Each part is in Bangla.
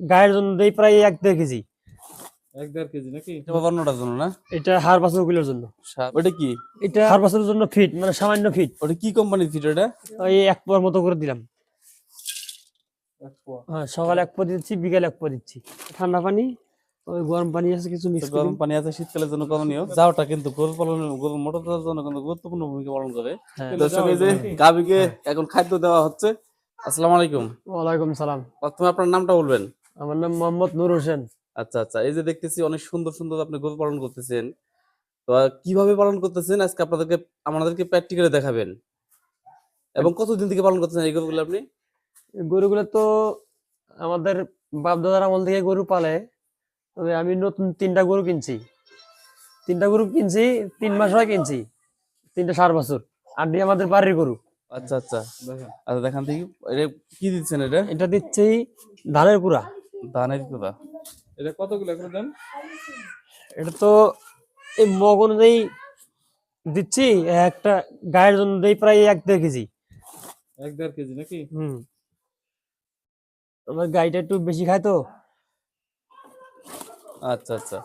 গায়ের জন্য দেই প্রায় এক দেড় কেজি। এক দেড় কেজি নাকি? এটা বাবান্নটার জন্য না? এটা হাড় বাছুরগুলোর জন্য। ওটা কি? এটা হাড় বাছুরের জন্য ফিট মানে সামান্য ফিট। ওটা কি কোম্পানির ফিট ওটা? ওই এক পোয়ার মতো করে দিলাম। এক পোয়া। হ্যাঁ সকালে এক পো দিচ্ছি বিকালে এক পো দিচ্ছি। ঠান্ডা পানি ওই গরম পানি আছে কিছু মিক্স গরম পানি আছে শীতকালের জন্য করণীয়। যাওটা কিন্তু গরু পালনের গরু মোটর চাষের জন্য কিন্তু গুরুত্বপূর্ণ ভূমিকা পালন করে। হ্যাঁ। দর্শক এই যে গাবিকে এখন খাদ্য দেওয়া হচ্ছে আসসালামু আলাইকুম। ওয়ালাইকুম সালাম। প্রথমে আপনার নামটা বলবেন। আমার নাম মোহাম্মদ নূর হোসেন। আচ্ছা আচ্ছা এই যে দেখতেছি অনেক সুন্দর সুন্দর আপনি গরু পালন করতেছেন। তো কীভাবে পালন করতেছেন? আজকে আপনাদেরকে আমাদেরকে প্র্যাকটিক্যালি দেখাবেন। এবং কতদিন থেকে পালন করতেছেন এই গরুগুলো আপনি? গরুগুলো তো আমাদের বাপ দাদার আমল থেকে গরু পালে তবে আমি নতুন তিনটা গরু কিনছি। তিনটা গরু কিনছি তিন মাস হয় কিনছি। তিনটা সার বছর। আর দিয়ে আমাদের বাড়ির গরু। আচ্ছা আচ্ছা আচ্ছা দেখান থেকে এটা কি দিচ্ছেন এটা? এটা দিচ্ছি ধানের কুড়া ধানের কথা এটা কতগুলো করে দেন? এটা তো এই মগ অনুযায়ী দিচ্ছি একটা গায়ের জন্য দেই প্রায় এক দেড় কেজি। এক দেড় কেজি নাকি? হুম। আমার গাইটা একটু বেশি খায় তো। আচ্ছা আচ্ছা।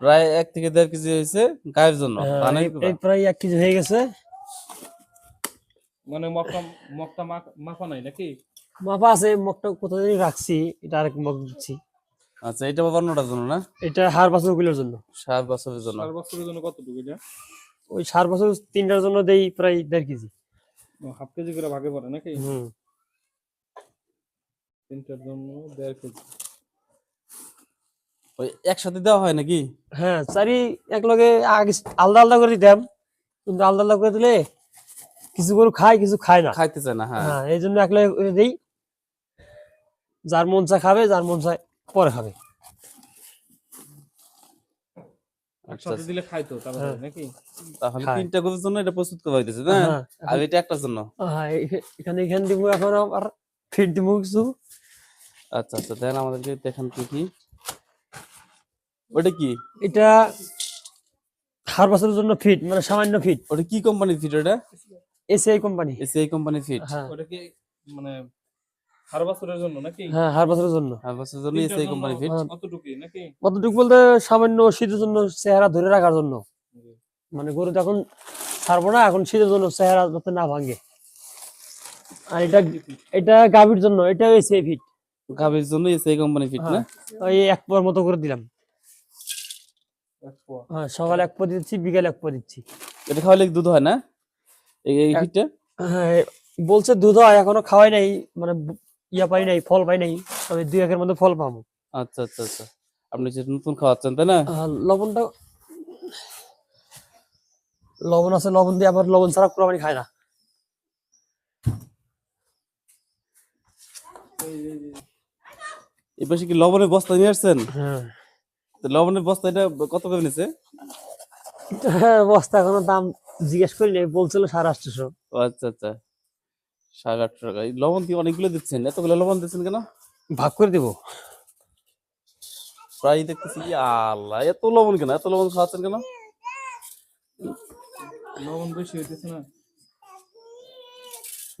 প্রায় এক থেকে দেড় কেজি হয়েছে গায়ের জন্য হ্যাঁ, ধানের এই- প্রায় এক কেজি হয়ে গেছে। মানে মগটা মগটা মাখা নাই নাকি? মাপা আছে মগটা কোথায় রাখছি এটা আরেক মগ দিচ্ছি। আচ্ছা এটা বাবান্নটার জন্য না? এটা হাড় বাছুরগুলোর জন্য। সাত বছরের জন্য। চার বছরের জন্য কতটুকু এটা? ওই সার বছর তিনটার জন্য দেই প্রায় দেড় কেজি। হাফ কেজি করে ভাগে পড়ে নাকি? হুম। তিনটার জন্য দেড় কেজি। ওই একসাথে দেওয়া হয় নাকি? হ্যাঁ চারি এক লগে আগে আলাদা আলাদা করে দিতাম কিন্তু আলাদা আলাদা করে দিলে কিছু গরু খায় কিছু খায় না। খাইতে চায় না হ্যাঁ। হ্যাঁ এই জন্য এক লগে করে দিই। যার মন চায় খাবে যার মন চায় পরে খাবে। আচ্ছা দিলে খাইতো হ্যাঁ। নাকি? তাহলে তিনটা গরুর জন্য এটা প্রস্তুত করা হইতেছে না? হ্যাঁ, আর এটা একটার জন্য? হ্যাঁ এখানে এখানে দিব এখন আবার ফিট দিব কিছু। আচ্ছা আচ্ছা দেন আমাদেরকে দেখান কি কি। ওটা কি? এটা হার বছরের জন্য ফিট মানে সামান্য ফিট। ওটা কি কোম্পানির ফিট ওটা? এসিআই কোম্পানি এসিআই কোম্পানির ফিট। ওটা কি মানে চার জন্য নাকি? হ্যাঁ হার জন্য। আর জন্য তিনটার এসিআই ফিট কতটুকু নাকি? কতটুকু বলতে সামান্য শীতের জন্য চেহারা ধরে রাখার জন্য। মানে গরু ছাড়বো না এখন শীতের জন্য চেহারা যাতে না ভাঙে। আর এটা এটা গাভীর জন্য এটা এসিআই ফিট গাভীর জন্য এসিআই কোম্পানির ফিট না? ওই এক পোয়ার মতো করে দিলাম। হ্যাঁ সকালে এক পো দিচ্ছি বিকালে এক পো দিচ্ছি। এটা খাওয়ালে দুধ হয় না? এই ফিটটা হ্যাঁ বলছে দুধ হয় এখনও খাওয়াই নাই। মানে ইয়া পাই নাই ফল পাই নাই তবে দুই একের মধ্যে ফল পাবো। আচ্ছা আচ্ছা আচ্ছা। আপনি যে নতুন খাওয়াচ্ছেন তাই না? লবণটা লবণ আছে লবণ দিয়ে আবার লবণ ছাড়া কুরবানি খায় না। পাশে কি লবণের বস্তা নিয়ে আসছেন? হ্যাঁ। লবণের বস্তা এটা কত করে নিছে? হ্যাঁ, বস্তা এখনও দাম জিজ্ঞেস করি নাই বলছিল সাড়ে আটশোশো আচ্ছা আচ্ছা। সাড়ে আটশো টাকা। লবণ কি অনেকগুলো দিচ্ছেন? এতগুলো লবণ দিচ্ছেন কেন? ভাগ করে দিব। প্রায় দেখতেছি কি আল্লাহ এত লবণ কেন? এত লবণ খাওয়াচ্ছেন কেন? লবণ বেশি হইতেছে না।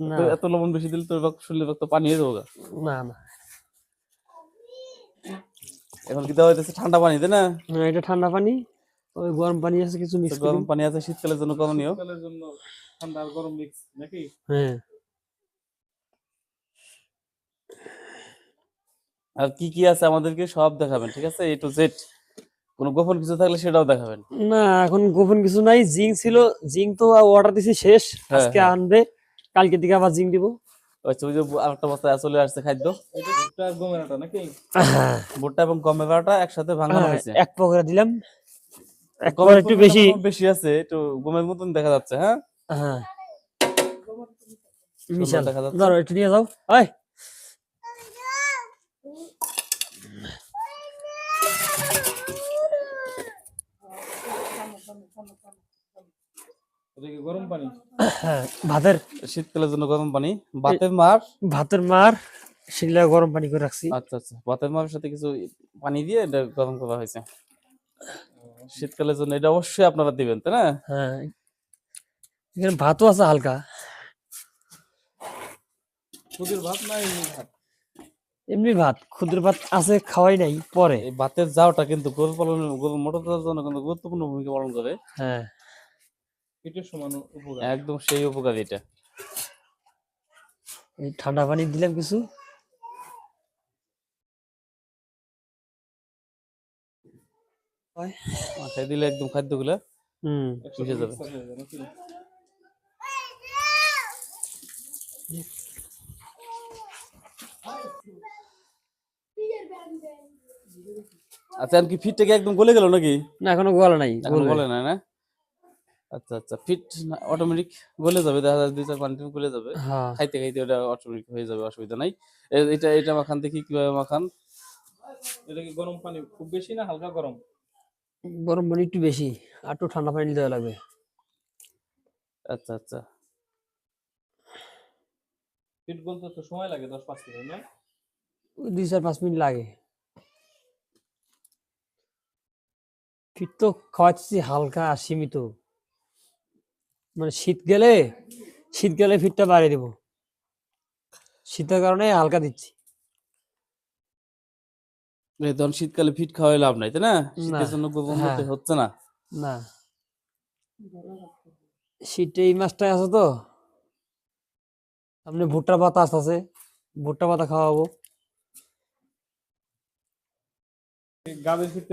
না। এত লবণ বেশি দিলে তোর শরীরে রক্ত পানি হয়ে যাব না না। এখন কি দেওয়া হইতেছে? ঠান্ডা পানি তাই না? না, এটা ঠান্ডা পানি। ওই গরম পানি আছে কিছু মিক্স গরম পানি আছে শীতকালের জন্য করণীয়। শীতকালের জন্য ঠান্ডা আর গরম মিক্স নাকি? হ্যাঁ। আর কি কি আছে আমাদেরকে সব দেখাবেন ঠিক আছে? এ টু জেড কোনো গোপন কিছু থাকলে সেটাও দেখাবেন। না এখন গোপন কিছু নাই জিঙ্ক ছিল জিঙ্ক তো অর্ডার দিছি শেষ। হ্যাঁ, আজকে হ্যাঁ। আনবে কালকে দিকে আবার জিঙ্ক দিব। আচ্ছা ওই যে আরেকটা বস্তায় চলে আসছে খাদ্য। এটা ভুট্টা আর গমের আটা নাকি ভুট্টা এবং গম বেবাটা একসাথে ভাঙানো হ্যাঁ, হয়েছে। এক পকড়া দিলাম। এক গমের একটু বেশি। বেশি আছে একটু গমের মতন দেখা যাচ্ছে হ্যাঁ? হ্যাঁ। মিশাল দেখা যাচ্ছে। ধরো একটু নিয়ে যাও। ওই গরম পানি। হ্যাঁ ভাতের শীতকালের জন্য গরম পানি। ভাতের মার ভাতের মার সেগুলা গরম পানি করে রাখছি। আচ্ছা আচ্ছা। ভাতের মারের সাথে কিছু পানি দিয়ে এটা গরম করা হয়েছে। শীতকালের জন্য এটা অবশ্যই আপনারা দিবেন তাই না? হ্যাঁ। এখানে ভাতও আছে হালকা। খুদের ভাত না এমনি ভাত? এমনি ভাত। ক্ষুদ্র ভাত আছে খাওয়াই নাই পরে। ভাতের যাওয়াটা কিন্তু গরু পালনের গরু মোটর জন্য কিন্তু গুরুত্বপূর্ণ ভূমিকা পালন করে। হ্যাঁ। পেটের সমান উপকার। একদম সেই উপকারী এটা। এই ঠান্ডা পানি দিলাম কিছু। মাথায় দিলে একদম খাদ্যগুলো হুম। মিশে যাবে। আচ্ছা আর কি ফিটটা কি একদম গলে গেল নাকি? না এখনও গলা নাই এখন। গলে। না না? আচ্ছা আচ্ছা। ফিট অটোমেটিক গলে যাবে দেখা যায় দুই চার পানি গলে যাবে। হ্যাঁ। খাইতে খাইতে ওটা অটোমেটিক হয়ে যাবে অসুবিধা নাই। এটা এটা মাখান দেখি কীভাবে মাখান। এটা কি গরম পানি খুব বেশি না হালকা গরম? গরম পানি একটু বেশি আর একটু ঠান্ডা পানি দেওয়া লাগবে। আচ্ছা আচ্ছা। পেট গলতে তো সময় লাগে দশ পাঁচ মিনিট না? দুই চার পাঁচ মিনিট লাগে। ফিট তো খাওয়াচ্ছি হালকা সীমিত। মানে শীত গেলে শীত গেলে ফিটটা বাড়িয়ে দিব। শীতের কারণে হালকা দিচ্ছি। তখন শীতকালে ফিট খাওয়াই লাভ নাই তাই না? শীতের জন্য গোপন হ্যাঁ। হচ্ছে না। না। শীতে এই মাছটাই আছে তো। সামনে ভুট্টার পাতা আসতেছে ভুট্টা পাতা খাওয়াবো।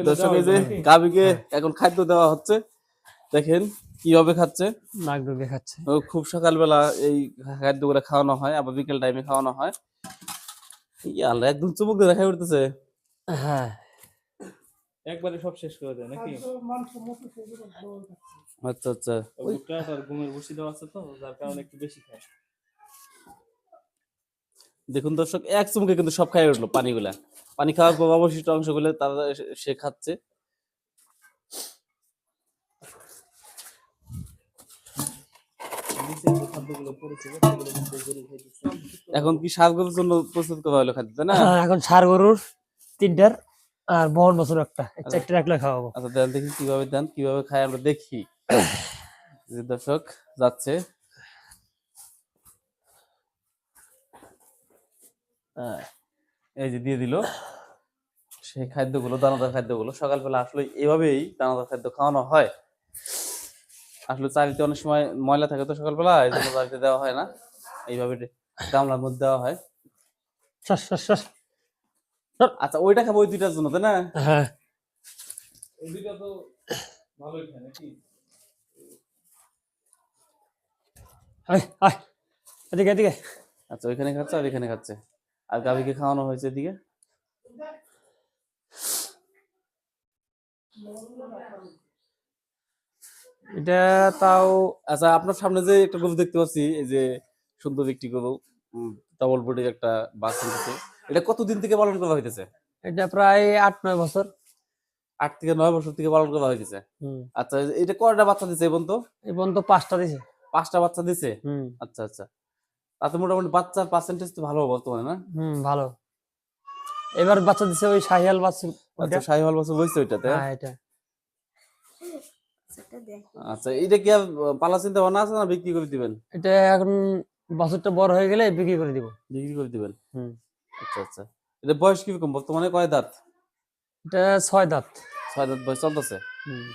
দর্শক এই যে গাবিকে এখন খাদ্য দেওয়া হচ্ছে। দেখেন কীভাবে খাচ্ছে? নাক ডুবে খাচ্ছে। ও খুব সকালবেলা এই খাদ্যগুলো খাওয়ানো হয় আবার বিকেল টাইমে খাওয়ানো হয়। একদম চুমুক দিয়ে দেখা উঠতেছে। হ্যাঁ। একবারে সব শেষ করে দেয় নাকি? আচ্ছা আচ্ছা। আর বসি দেওয়া আছে তো যার কারণে একটু বেশি খায়। দেখুন দর্শক এক চুমুকে কিন্তু সব খাই উঠল পানিগুলা। পানি খাওয়ার পর অবশিষ্ট অংশগুলো তারা সে- সে খাচ্ছে। নিচে যে খাদ্যগুলো পড়েছিল সেগুলো কিন্তু গরু খাইতেছে এখন কি সারগুলোর জন্য প্রস্তুত করা হলো খাদ্য না? হ্যাঁ, এখন সার গরুর তিনটার আর বহন বছর একটা। এই চারটে রাখলে খাওয়াবো। আচ্ছা দেন দেখি কীভাবে দেন কীভাবে খায় আমরা দেখি। যে দর্শক যাচ্ছে। এই যে দিয়ে দিল। সেই খাদ্যগুলো দানাদার খাদ্যগুলো সকালবেলা আসলে এভাবেই দানাদার খাদ্য খাওয়ানো হয়। আসলে চারিতে অনেক সময় ময়লা থাকে তো সকালবেলা এই জন্য চারিতে দেওয়া হয় না। এইভাবে গামলার মধ্যে দেওয়া হয়। আচ্ছা ওইটা খাব ওই দুইটার জন্য তাই না? হ্যাঁ। ওই দুইটা তো ভালোই খায় নাকি? আয় আয়। এদিকে এদিকে। আচ্ছা ওইখানে খাচ্ছে আর এখানে খাচ্ছে। আর গাভীকে খাওয়ানো হয়েছে এদিকে? এটা তাও আচ্ছা আপনার সামনে যে একটা গরু দেখতে পাচ্ছি এই যে সুন্দর একটি গরু ডবল বডির একটা বাচ্চা দিচ্ছে এটা কতদিন থেকে পালন করা হইতেছে? এটা প্রায় আট নয় বছর। আট থেকে নয় বছর থেকে পালন করা হইতেছে? আচ্ছা এটা কয়টা বাচ্চা দিছে এবং তো এই পর্যন্ত পাঁচটা দিছে। পাঁচটা বাচ্চা দিছে? আচ্ছা আচ্ছা। তাতে মোটামুটি বাচ্চার পার্সেন্টেজ তো ভালো বর্তমানে না? হুম ভালো। এবার বাচ্চা দিছে ওই শাহিয়াল বাচ্চা আচ্ছা শাহিওয়াল বাচ্চা বইছে ওইটাতে হ্যাঁ এটা। আচ্ছা এটা কি পালা চিন্তা ভাবনা আছে না বিক্রি করে দিবেন? এটা এখন বছরটা বড় হয়ে গেলে বিক্রি করে দিব। বিক্রি করে দিবেন? হুম। আচ্ছা আচ্ছা। এটা বয়স কীরকম? বর্তমানে কয় দাঁত? এটা ছয় দাঁত। ছয় দাঁত বয়স চলতেছে? হুম।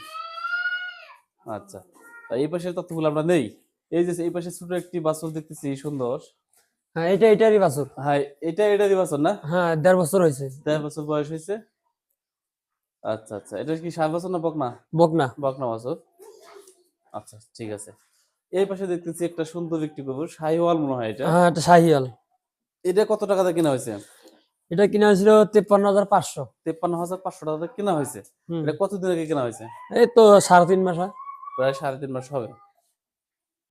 আচ্ছা। তা এই পাশের তথ্যগুলো আমরা নেই। এই যে এই পাশে ছোট একটি বাছুর দেখতেছি সুন্দর। হ্যাঁ এটা এটারই বাছুর। হ্যাঁ এটা এটারই বাছুর না? হ্যাঁ দেড় বছর হয়েছে। দেড় বছর বয়স হয়েছে। আচ্ছা আচ্ছা। এটা কি বছর না বকনা? বকনা। বকনা বাছুর। আচ্ছা ঠিক আছে। এই পাশে দেখতেছি একটা সুন্দর একটি গরু শাহিওয়াল মনে হয় এটা। হ্যাঁ এটা শাহিয়াল এটা কত টাকাতে কেনা হয়েছে? এটা কিনা হয়েছিল তেপ্পান্ন হাজার পাঁচশো। তেপ্পান্ন হাজার পাঁচশো টাকাতে কেনা হয়েছে? এটা কতদিন আগে কেনা হয়েছে? এই তো সাড়ে তিন মাস হয়। প্রায় সাড়ে তিন মাস হবে।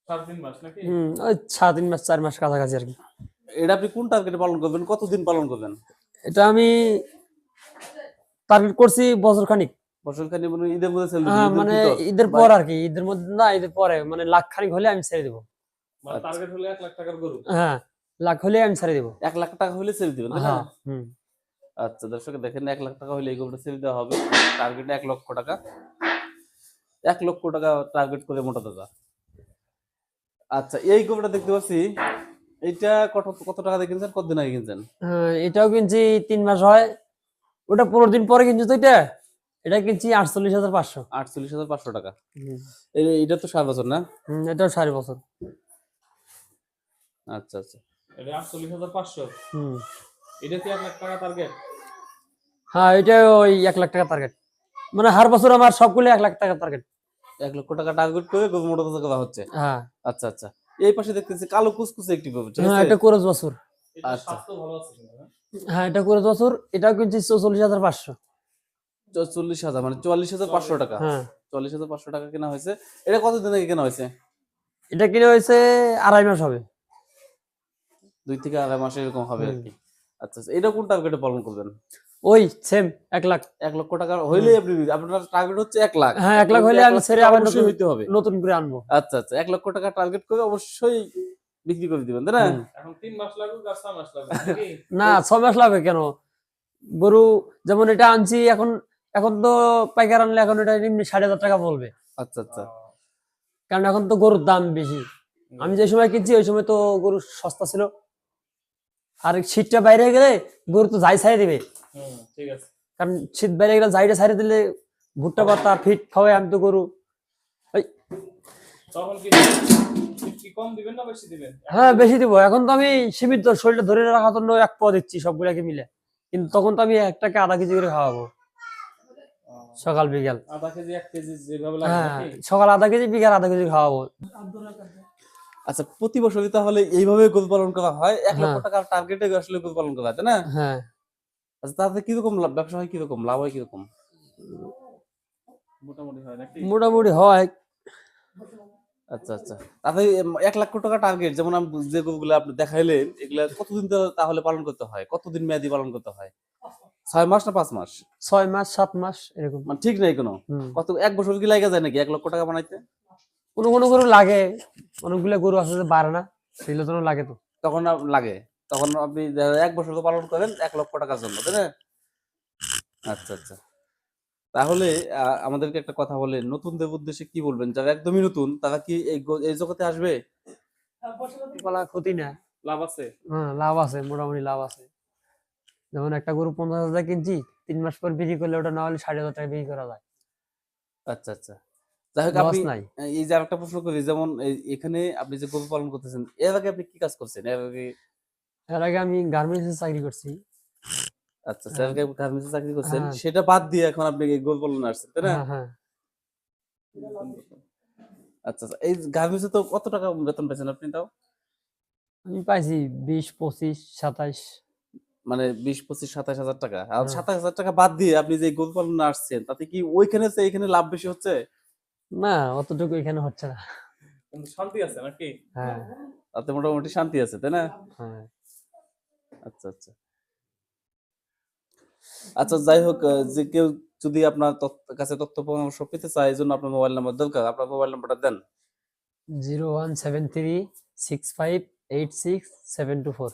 সাড়ে তিন মাস নাকি? হুম ওই সাড়ে তিন মাস চার মাস কাছাকাছি আর কি। এটা আপনি কোন টার্গেটে পালন করবেন? কতদিন পালন করবেন? এটা আমি টার্গেট করছি বছর খানিক। বছর খানি মানে ঈদের মধ্যে সেল হ্যাঁ মানে ঈদের পর আর কি ঈদের মধ্যে না ঈদের পরে মানে লাখ খানিক হলে আমি ছেড়ে দেবো। মানে। টার্গেট হলো এক লাখ টাকার গরু? হ্যাঁ লাখ হলে আমি ছেড়ে দেবো। এক লাখ টাকা হলে সেল দিবেন? হ্যাঁ হুম। আচ্ছা দর্শক দেখেন এক লাখ টাকা হলে এই গরুটা সেল দেওয়া হবে। টার্গেট এক লক্ষ টাকা। এক লক্ষ টাকা টার্গেট করে মোটা দাদা আচ্ছা এই গরুটা দেখতে পাচ্ছি এইটা কত কত টাকা দিয়ে কিনছেন? কতদিন আগে কিনছেন? হ্যাঁ, এটাও কিনছি তিন মাস হয়। ওটা পনেরো দিন পরে কিনছি তো এটা? এটা কিনছি আটচল্লিশ হাজার পাঁচশো। আটচল্লিশ হাজার পাঁচশো টাকা। এটা তো সাত বছর না? এটাও সাড়ে বছর। আচ্ছা আচ্ছা। এটা আটচল্লিশ হাজার পাঁচশো? হুম। এটা কি এক লাখ টাকা টার্গেট হ্যাঁ এটা ওই এক লাখ টাকা টার্গেট মানে হার বছর আমার সবগুলো এক লাখ টাকা টার্গেট এক লক্ষ টাকা টার্গেট করে মোটা তাজা করা হচ্ছে? হ্যাঁ। আচ্ছা আচ্ছা। এই পাশে দেখতেছি কালো কুচকুচে একটি হ্যাঁ এটা বছর। আচ্ছা। ভালো আছে হ্যাঁ? এটা করে বছর এটাও কিনছি চৌচল্লিশ হাজার পাঁচশো। চল্লিশ হাজার মানে চুয়াল্লিশ হাজার পাঁচশো টাকা। হ্যাঁ। চল্লিশ হাজার পাঁচশো টাকা কেনা হয়েছে। এটা কতদিন আগে কেনা হয়েছে? এটা কিনে হয়েছে আড়াই মাস হবে। দুই থেকে আড়াই মাস এরকম হবে আর কি আচ্ছা আচ্ছা এটা কোন টার্গেটে পালন করবেন? ওই সেম এক লাখ। এক লক্ষ টাকা হইলে আপনি আপনার টার্গেট হচ্ছে এক লাখ। হ্যাঁ এক লাখ হলে আমি ছেড়ে আবার নতুন- হইতে হবে। নতুন করে আনব। আচ্ছা আচ্ছা এক লক্ষ টাকা টার্গেট করে অবশ্যই বিক্রি করে দিবেন তাই না? এখন তিন মাস লাগুক আর ছয় মাস লাগুক না ছ মাস লাগবে কেন? গরু যেমন এটা আনছি এখন এখন তো পাইকার আনলে এখন এটা এমনি সাড়ে হাজার টাকা বলবে। আচ্ছা আচ্ছা। কারণ এখন তো গরুর দাম বেশি। আমি যে সময় কিনছি ওই সময় তো গরু সস্তা ছিল। আর শীতটা বাইরে গেলে গরু তো যাই ছাড়ে দিবে। ঠিক আছে। কারণ শীত বাইরে গেলে যাইটা ছাড়ে দিলে ভুট্টা পাতা ফিট খাওয়াই আমি তো গরু তখন কি কি কম দিবেন না বেশি দিবেন? হ্যাঁ বেশি দিব। এখন তো আমি সীমিত শরীরটা ধরে রাখার জন্য এক পদ দিচ্ছি সবগুলাকে মিলে। কিন্তু তখন তো আমি একটাকে আধা কেজি করে খাওয়াবো। সকাল বিকাল। আধা কেজি এক কেজি যেভাবে লাগে হ্যাঁ সকাল আধা কেজি বিকাল আধা কেজি খাওয়াবো। আচ্ছা প্রতি বছরই তাহলে এইভাবে গরু পালন করা হয়? এক লক্ষ হ্যাঁ। টাকার টার্গেটে আসলে গরু পালন করা হয় তাই না? হ্যাঁ। আচ্ছা তাতে কীরকম লাভ ব্যবসা হয় কীরকম? লাভ হয় কীরকম? মোটামুটি হয় নাকি? মোটামুটি হয়। আচ্ছা আচ্ছা। তাতে এক লাখ টাকা টার্গেট যেমন আমি যে গরুগুলো আপনি দেখাইলেন এগুলা কতদিন তাহলে পালন করতে হয়? কতদিন মেয়াদি পালন করতে হয়? ছয় মাস না পাঁচ মাস? ছয় মাস সাত মাস এরকম। মানে ঠিক নেই কোনো? কত এক বছর কি লাগে যায় নাকি? এক লক্ষ টাকা বানাইতে? কোনো কোনো গরু লাগে। অনেকগুলো গরু আছে যে বাড়ে না সেগুলো তো লাগে তো। তখন লাগে। তখন আপনি এক বছর তো পালন করেন এক লক্ষ টাকার জন্য তাই না? আচ্ছা আচ্ছা। তাহলে আমাদেরকে একটা কথা বলেন। নতুনদের উদ্দেশ্যে কি বলবেন? যারা একদমই নতুন তারা কি এই জগতে আসবে? বলা ক্ষতি না। লাভ আছে? হ্যাঁ লাভ আছে মোটামুটি লাভ আছে। যেমন একটা গরু পঞ্চাশ হাজার কিনছি তিন মাস পর বিক্রি করলে ওটা না হলে ষাট হাজার টাকা বিক্রি করা যায়। আচ্ছা আচ্ছা। যাই হোক আপনি নাই। এই যে আরেকটা প্রশ্ন করি যেমন এখানে আপনি যে গরু পালন করতেছেন এর আগে আপনি কি কাজ করছেন? এর আগে এর আগে আমি গার্মেন্টসে চাকরি করছি। আচ্ছা গার্মেন্টসে চাকরি করছেন হ্যাঁ। সেটা বাদ দিয়ে এখন আপনি পালনে আসছেন তাই না? হ্যাঁ হ্যাঁ। আচ্ছা আচ্ছা এই গার্মেন্টসে তো কত টাকা বেতন আপনি তাও? আমি পাইছি বিশ পঁচিশ সাতাইশ। মানে বিশ পঁচিশ সাতাশ হাজার টাকা। আর হ্যাঁ। সাতাশ হাজার টাকা বাদ দিয়ে আপনি যে গরু পালনে আসছেন তাতে কি ওইখানে এখানে লাভ বেশি হচ্ছে? না অতটুকু এখানে হচ্ছে না। শান্তি আছে নাকি? হ্যাঁ। তাতে মোটামুটি শান্তি আছে তাই না? হ্যাঁ। আচ্ছা আচ্ছা। আচ্ছা যাই হোক যে কেউ যদি আপনার কাছে তথ্য পরামর্শ পেতে চায়, এই জন্য আপনার মোবাইল নাম্বার দরকার। আপনার মোবাইল নাম্বারটা দেন। Zero one seven three six five eight six seven two four.